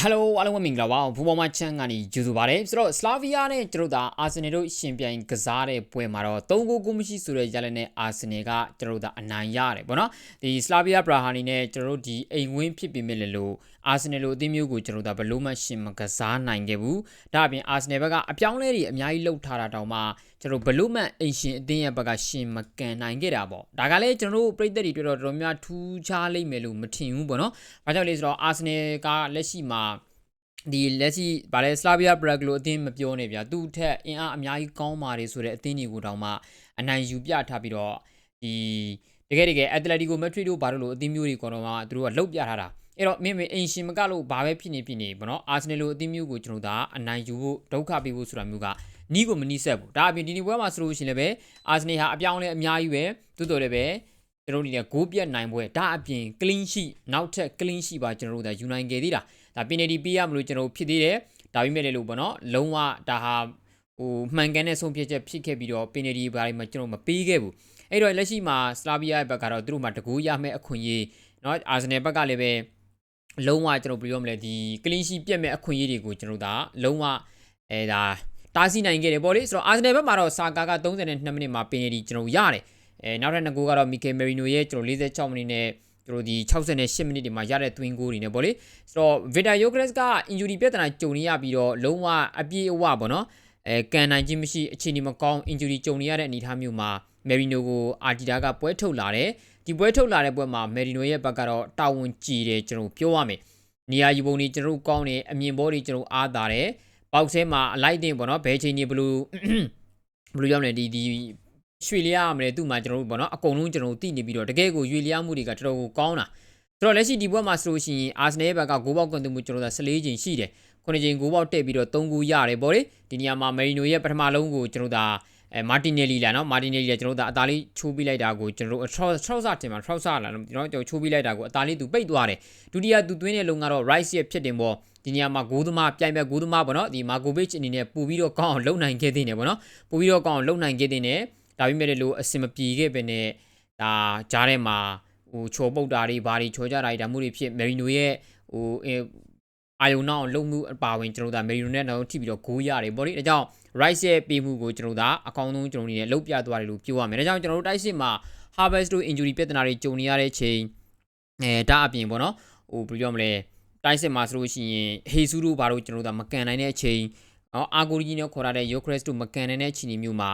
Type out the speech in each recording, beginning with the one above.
ဟယ်လိုအားလုံးပဲမင်္ဂလာပါဘူပေါ်မချန်ကနေကြိုဆိုပါရစေဆိုတော့စလာဗီးယားနဲ့ကျွန်တော်တို့ဒါအာဆင်နယ်တို့ရှင်ပြိုင်ကစားတဲ့ပွဲမှာတော့3ဂိုးကိုမရှိဆိုတဲ့ရလနဲ့အာဆင်နယ်ကကျွန်တော်တို့ဒါအနိုင်ရတယ်ပေါ့နော်ဒီစလာဗီးယားဘရာဟာနီနဲ့ကျွန်တော်တို့ဒီအိမ်ဝင်းဖြစ်ပေမဲ့လည်းလို့ အာဆင်နယ်လိုအသင်းမျိုးကိုကျွန်တော်တို့ဒါဘလို့မှရှင်မကစားနိုင်ခဲ့ဘူးဒါအပြင်အာဆင်နယ်ဘက်ကအပြောင်းလဲတွေအများကြီးလှုပ်ထားတာတောင်မှကျွန်တော်ဘလို့မှအိမ်ရှင်အသင်းရဲ့ဘက်ကရှင်မကန်နိုင်ခဲ့တာပေါ့ဒါကလည်းကျွန်တော်တို့ပြည်သက်တွေတွေ့တော့တော်တော်များထူးခြားလိမ့်မယ်လို့မထင်ဘူးပေါ့နော်ဘာကြောင့်လဲဆိုတော့အာဆင်နယ်ကလက်ရှိမှာဒီလက်ရှိဗာလဲစလာဗီးယားဘရက်လို့အသင်းမပြောနေဗျာသူ့ထက်အင်အားအများကြီးကောင်းပါတယ်ဆိုတဲ့အသင်းတွေကိုတောင်မှအနိုင်ယူပြထားပြီးတော့ဒီတကယ်တကယ်အက်တလက်တီကိုမက်ထရစ်တို့ဘာလို့လို့အသင်းမျိုးတွေကတော့မှသူတို့ကလှုပ်ပြထားတာ အဲ့တော့မင်းမင်းအင်ရှင်မကလို့ဘာပဲဖြစ်နေဖြစ်နေပေါ့နော်အာဆင်နယ်လိုအသင်းမျိုးကိုကျွန်တော်တို့ကအနိုင်ယူဖို့ဒုက္ခပေးဖို့ဆိုတာမျိုးကနီးကိုမနီးဆက်ဘူးဒါအပြင်ဒီနေ့ပွဲမှာဆိုလို့ရှိရင်လည်းပဲအာဆင်နယ်ဟာအပြောင်းလဲအများကြီးပဲတိုးတော်လည်းပဲကျွန်တော်တို့ဒီကဂိုးပြတ်နိုင်ပွဲဒါအပြင် clean sheet နောက်ထပ် clean sheet ပါကျွန်တော်တို့ဒါယူနိုင်ခဲ့သေးတာဒါ penalty ပေးရမလို့ကျွန်တော်ဖြစ်သေးတယ်ဒါပေမဲ့လည်းလို့ပေါ့နော်လုံးဝဒါဟာဟိုမှန်ကန်တဲ့ဆုံးဖြတ်ချက်ဖြစ်ခဲ့ပြီးတော့ penalty ဘာတွေမှကျွန်တော်မပေးခဲ့ဘူးအဲ့တော့လက်ရှိမှာ Slavia ရဲ့ဘက်ကတော့သူတို့မှတကူရမယ့်အခွင့်အရေးเนาะ Arsenal ဘက်ကလည်းပဲ လုံးဝကျွန်တော်ပြောမလဲဒီ clean sheet ပြတ်မဲ့အခွင့်အရေးတွေကိုကျွန်တော်ဒါလုံးဝအဲဒါတားဆီးနိုင်ခဲ့တယ်ပေါ့လေဆိုတော့ Arsenal ဘက်မှာတော့ Saka က32မိနစ်မှာ penalty ကျွန်တော်ရတယ်အဲနောက်ထပ်နှစ်ဂိုးကတော့ Mikel Merino ရဲ့ကျွန်တော်46မိနစ်နဲ့သူတို့ဒီ68မိနစ်ဒီမှာရတဲ့ twin goal တွေနဲ့ပေါ့လေဆိုတော့ Victor Yokres က injury ပြဿနာကြုံနေရပြီးတော့လုံးဝအပြည့်အဝပေါ့နော်အဲကန်နိုင်ခြင်းမရှိအခြေအနေမကောင်း injury ကြုံနေရတဲ့အနေအထားမျိုးမှာ Merino ကို Arteta ကပွဲထုတ်လာတယ်ဒီပွဲထုတ်လာတဲ့ပွဲမှာ Merino ရဲ့ဘက်ကတော့တာဝန်ကြီးတယ်ကျွန်တော်ပြောရမယ်နေရာယူပုံတွေကျွန်တော်ကောင်းတယ်အမြင်ဘောတွေကျွန်တော်အားတာတယ်ပေါက်ဆဲမှာအလိုက်တင်ပေါ့နော်ဘဲချိန်နေဘလို့ဘလို့ရောက်နေဒီဒီရွှေလျားရမယ်သူ့မှာကျွန်တော်တို့ပေါ့နော်အကုန်လုံးကျွန်တော်တို့တည်နေပြီးတော့တကယ်ကိုရွှေလျားမှုတွေကတော်တော်ကိုကောင်းတာဆိုတော့လက်ရှိဒီဘက်မှာဆိုလို့ရှိရင်အာဆနယ်ဘက်ကဂိုးပေါက်ကွန်တူမှုကျွန်တော်တို့14ချိန်ရှိတယ်ခုနှစ်ချိန်ဂိုးပေါက်တက်ပြီးတော့3ဂိုးရတယ်ပေါ့လေဒီနေရာမှာမယ်ရီနိုရဲ့ပထမလုံးကိုကျွန်တော်တို့ အဲမာတင်နယ်လီလာနော်မာတင်နယ်လီလာကျွန်တော်တို့အသားလေးချိုးပြလိုက်တာကိုကျွန်တော်တို့6 6ဆတင်မှာ6ဆလာကျွန်တော်တို့ချိုးပြလိုက်တာကိုအသားလေးသူပိတ်သွားတယ်ဒုတိယသူသွင်းတဲ့လုံကတော့ rice ရဲ့ဖြစ်တင်ပေါ်ဒီနေရာမှာဂိုးသမားပြိုင်ဘက်ဂိုးသမားပေါ့နော်ဒီမာကိုဗစ်အနေနဲ့ပူပြီးတော့ကောင်းအောင်လုပ်နိုင်ခဲ့တဲ့နေပေါ့နော်ပူပြီးတော့ကောင်းအောင်လုပ်နိုင်ခဲ့တဲ့နေဒါပေမဲ့လည်းလို့အစင်မပြေခဲ့ပဲနဲ့ဒါကြားထဲမှာဟိုချိုပုတ်တာတွေဘာတွေချိုကြတာတွေဒါမှုတွေဖြစ်မယ်ရီနိုရဲ့ဟို အာယုံနောက်လုံမှုအပါဝင်ကျွန်တော်တို့ဒါမယ်ရီနိုနဲ့တော့ထိပြီးတော့ဂိုးရတယ်ပေါ့လေဒါကြောင့် rice ရဲ့ပေးမှုကိုကျွန်တော်တို့ဒါအကောင်းဆုံးကျွန်တော်တို့နေနဲ့လုတ်ပြသွားတယ်လို့ပြောရမယ်ဒါကြောင့်ကျွန်တော်တို့တိုက်စစ်မှာ harvest တို့ injury ပြဿနာတွေကြုံနေရတဲ့ချိန်အဲဒါအပြင်ပေါ့နော်ဟိုဘယ်လိုပြောမလဲတိုက်စစ်မှာဆိုလို့ရှိရင်ဟေဆူတို့ဘာလို့ကျွန်တော်တို့ဒါမကန်နိုင်တဲ့အချိန်နော်အာဂိုကြီးနဲ့ခေါ်ရတဲ့ Yokres တို့မကန်နိုင်တဲ့အချိန်မျိုးမှာ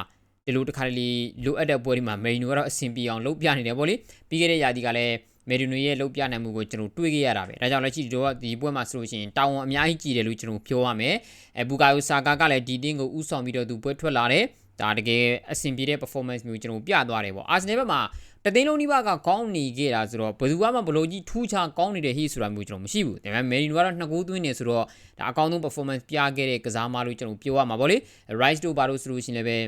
ဒီလိုတစ်ခါလေလိုအပ်တဲ့ပွဲတွေမှာမယ်ရီနိုကတော့အဆင်ပြေအောင်လုပ်ပြနေတယ်ပေါ့လေပြီးခဲ့တဲ့ရာသီကလည်း မယ်ရီနိုရဲ့လုပ်ပြနိုင်မှုကိုကျွန်တော်တွေးခဲ့ရတာပဲဒါကြောင့်လက်ရှိဒီတော့ဒီပွဲမှာဆိုလို့ရှိရင်တာဝန်အများကြီးကြီးတယ်လို့ကျွန်တော်ပြောရမယ်အဲဘူကာယိုဆာကာကလည်းဒီတင်းကိုဥဆောင်ပြီးတော့သူပွဲထွက်လာတယ်ဒါတကယ်အဆင်ပြေတဲ့ performance မျိုးကျွန်တော်ပြသွားတယ်ပေါ့အာဆင်နယ်ဘက်မှာတသိန်းလုံးနီးပါးကကောင်းနေခဲ့တာဆိုတော့ဘယ်သူမှဘလို့ကြီးထူးခြားကောင်းနေတဲ့ဟိဆိုတာမျိုးကျွန်တော်မရှိဘူးဒါပေမဲ့မယ်ရီနိုကတော့နှစ်ကိုးသွင်းနေဆိုတော့ဒါအကောင်းဆုံး performance ပြခဲ့တဲ့ကစားမလို့ကျွန်တော်ပြောရမှာပေါ့လေ rice တို့ဘာလို့ဆိုလို့ရှိရင်လည်း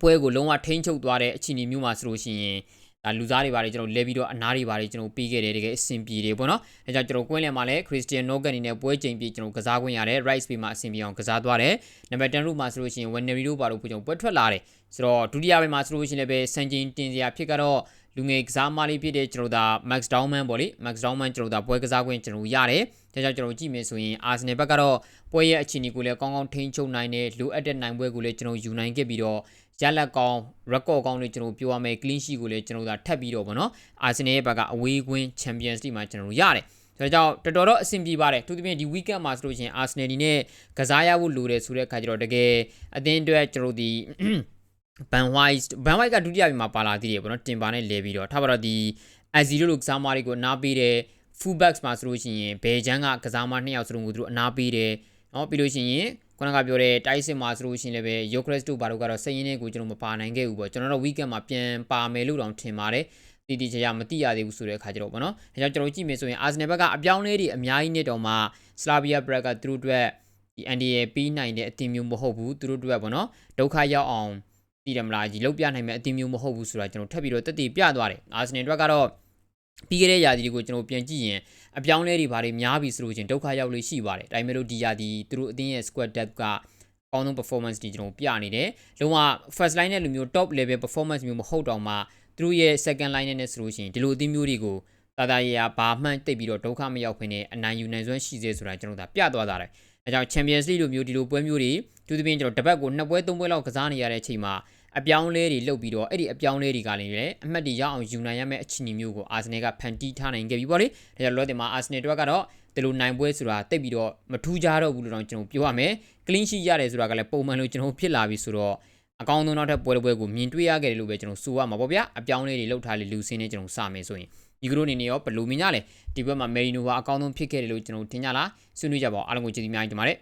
ပွဲကိုလုံးဝထိန်းချုပ်သွားတဲ့အခြေအနေမျိုးမှာဆိုလို့ရှိရင် ဒါလူစားတွေပါတယ်ကျွန်တော်လဲပြီးတော့အနားတွေပါတယ်ကျွန်တော်ပြီးခဲ့တယ်တကယ်အဆင်ပြေတယ်ပေါ့နော်အဲကြောင့်ကျွန်တော်ကွင်းလယ်မှာလည်းခရစ်စတီယန်နိုဂန်အနေနဲ့ပွဲချိန်ပြီးကျွန်တော်ကစားခွင့်ရတယ် right speed မှာအဆင်ပြေအောင်ကစားသွားတယ်နံပါတ်10 root မှာဆိုလို့ရှိရင် Wennery တို့ပါလို့ကျွန်တော်ပွဲထွက်လာတယ်ဆိုတော့ဒုတိယပိုင်းမှာဆိုလို့ရှိရင်လည်းပဲစံချိန်တင်စရာဖြစ်ကတော့လူငယ်ကစားမလေးဖြစ်တဲ့ကျွန်တော်ဒါ Max Downman ပေါ့လေ Max Downman ကျွန်တော်ဒါပွဲကစားခွင့်ကျွန်တော်ရတယ် ဒါကြောင့်ကျွန်တော်ကြည့်မယ်ဆိုရင် Arsenal ဘက်ကတော့ပွဲရဲ့အခြေအနေကိုလည်းကောင်းကောင်းထိန်းချုပ်နိုင်တယ်လိုအပ်တဲ့နိုင်ပွဲကိုလည်းကျွန်တော်ယူနိုင်ခဲ့ပြီးတော့ရလက်ကောင်း record ကောင်းလို့ကျွန်တော်ပြောရမယ် clean sheet ကိုလည်းကျွန်တော်ဒါထပ်ပြီးတော့ဗောနော် Arsenal ရဲ့ဘက်ကအဝေးကွင်း Champions League မှာကျွန်တော်ရတယ်ဒါကြောင့်တော်တော်တော့အဆင်ပြေပါတယ်သူသဖြင့်ဒီ weekend မှာဆိုလို့ရှိရင် Arsenal ဒီနဲ့ကစားရဖို့လိုတယ်ဆိုတဲ့အခါကျတော့တကယ်အသင်းအတွက်ကျွန်တော်ဒီဘန်ဝိုက်ဘန်ဝိုက်ကဒုတိယပြီမှာပါလာသေးတယ်ပေါ့နော်တင်ပါနဲ့လဲပြီးတော့ထားပါတော့ဒီအဇီရိုလိုကစားမတွေကိုနားပေးတယ် full backs မှာဆိုလို့ရှိရင်ဘယ်ချမ်းကကစားမနှစ်ယောက်စလုံးကိုသူတို့အနာပေးတယ်နော်ပြီးလို့ရှိရင်ခုနကပြောတဲ့တိုက်စစ်မှာဆိုလို့ရှိရင်လည်းပဲယိုကရက်စတိုဘာတို့ကတော့စိတ်ရင်းနဲ့ကိုကျွန်တော်မပါနိုင်ခဲ့ဘူးပေါ့ကျွန်တော်တို့ weekend မှာပြန်ပါမယ်လို့တောင်ထင်ပါတယ်တီတီချာချာမတိရသေးဘူးဆိုတဲ့အခါကျတော့ပေါ့နော်။ဒါကြောင့်ကျွန်တော်ကြည့်မယ်ဆိုရင်အာဆနယ်ဘက်ကအပြောင်းလဲတွေအများကြီးနဲ့တောင်မှစလာဗီယာဘရက်ကသူတို့အတွက်ဒီအန်ဒီရဲ့ပြီးနိုင်တဲ့အသင်းမျိုးမဟုတ်ဘူးသူတို့အတွက်ပေါ့နော်။ဒုက္ခရောက်အောင်ပြည်တယ်မလားကြီးလောက်ပြနိုင်မယ့်အသင်းမျိုးမဟုတ်ဘူးဆိုတာကျွန်တော်ထပ်ပြီးတော့တက်တည်ပြသွားတယ်။အာဆနယ်အတွက်ကတော့ ပြီးခဲ့တဲ့ရာသီတွေကိုကျွန်တော်ပြန်ကြည့်ရင်အပြောင်းလဲတွေဘာတွေများပြီဆိုလို့ချင်းဒုက္ခရောက်လို့ရှိပါတယ်ဒါပေမဲ့လို့ဒီရာသီသူတို့အသင်းရဲ့ squad depth ကကောင်းဆုံး performance တွေကျွန်တော်ပြနေတယ်လုံးဝ first line နဲ့လူမျိုး top level performance မျိုးမဟုတ်တော့မှသူတို့ရဲ့ second line နဲ့ဆိုလို့ရှိရင်ဒီလိုအသင်းမျိုးတွေကိုတတာတာရီယာဘာမှန်တိတ်ပြီးတော့ဒုက္ခမရောက်ဖ ೇನೆ အနိုင်ယူနိုင်စွမ်းရှိစေဆိုတာကျွန်တော်တို့ဒါပြသွားတာတယ်အဲကြောင့် Champions League လိုမျိုးဒီလိုပွဲမျိုးတွေသူသဖြင့်ကျွန်တော်တပတ်ကိုနှစ်ပွဲသုံးပွဲလောက်ကစားနေရတဲ့အချိန်မှာ အပြောင်းလဲတွေလုပ်ပြီးတော့အဲ့ဒီအပြောင်းလဲတွေကလည်းလေအမှတ်တွေရအောင်ယူနိုင်ရမယ့်အခြေအနေမျိုးကိုအာဆင်နယ်ကဖန်တီးထားနိုင်ခဲ့ပြီပေါ့လေဒါကြောင့်လောတင်မှာအာဆင်နယ်တို့ကတော့ဒီလိုနိုင်ပွဲဆိုတာတိတ်ပြီးတော့မထူးကြတော့ဘူးလို့တော့ကျွန်တော်ပြောရမယ် clean sheet ရတယ်ဆိုတာကလည်းပုံမှန်လို့ကျွန်တော်ဖြစ်လာပြီဆိုတော့အကောင်းဆုံးနောက်ထပ်ပွဲတစ်ပွဲကိုမြင်တွေ့ရခဲ့တယ်လို့ပဲကျွန်တော်ဆိုရမှာပေါ့ဗျာအပြောင်းလဲတွေလှုပ်ထားလေလူစင်းနဲ့ကျွန်တော်စမယ်ဆိုရင်ဒီကရိုအနေနဲ့ရောဘယ်လိုမြင်ကြလဲဒီဘက်မှာမယ်ရီနိုကအကောင်းဆုံးဖြစ်ခဲ့တယ်လို့ကျွန်တော်ထင်ကြလားဆွေးနွေးကြပါဦးအားလုံးကိုကျေးဇူးများကြီးတင်ပါတယ်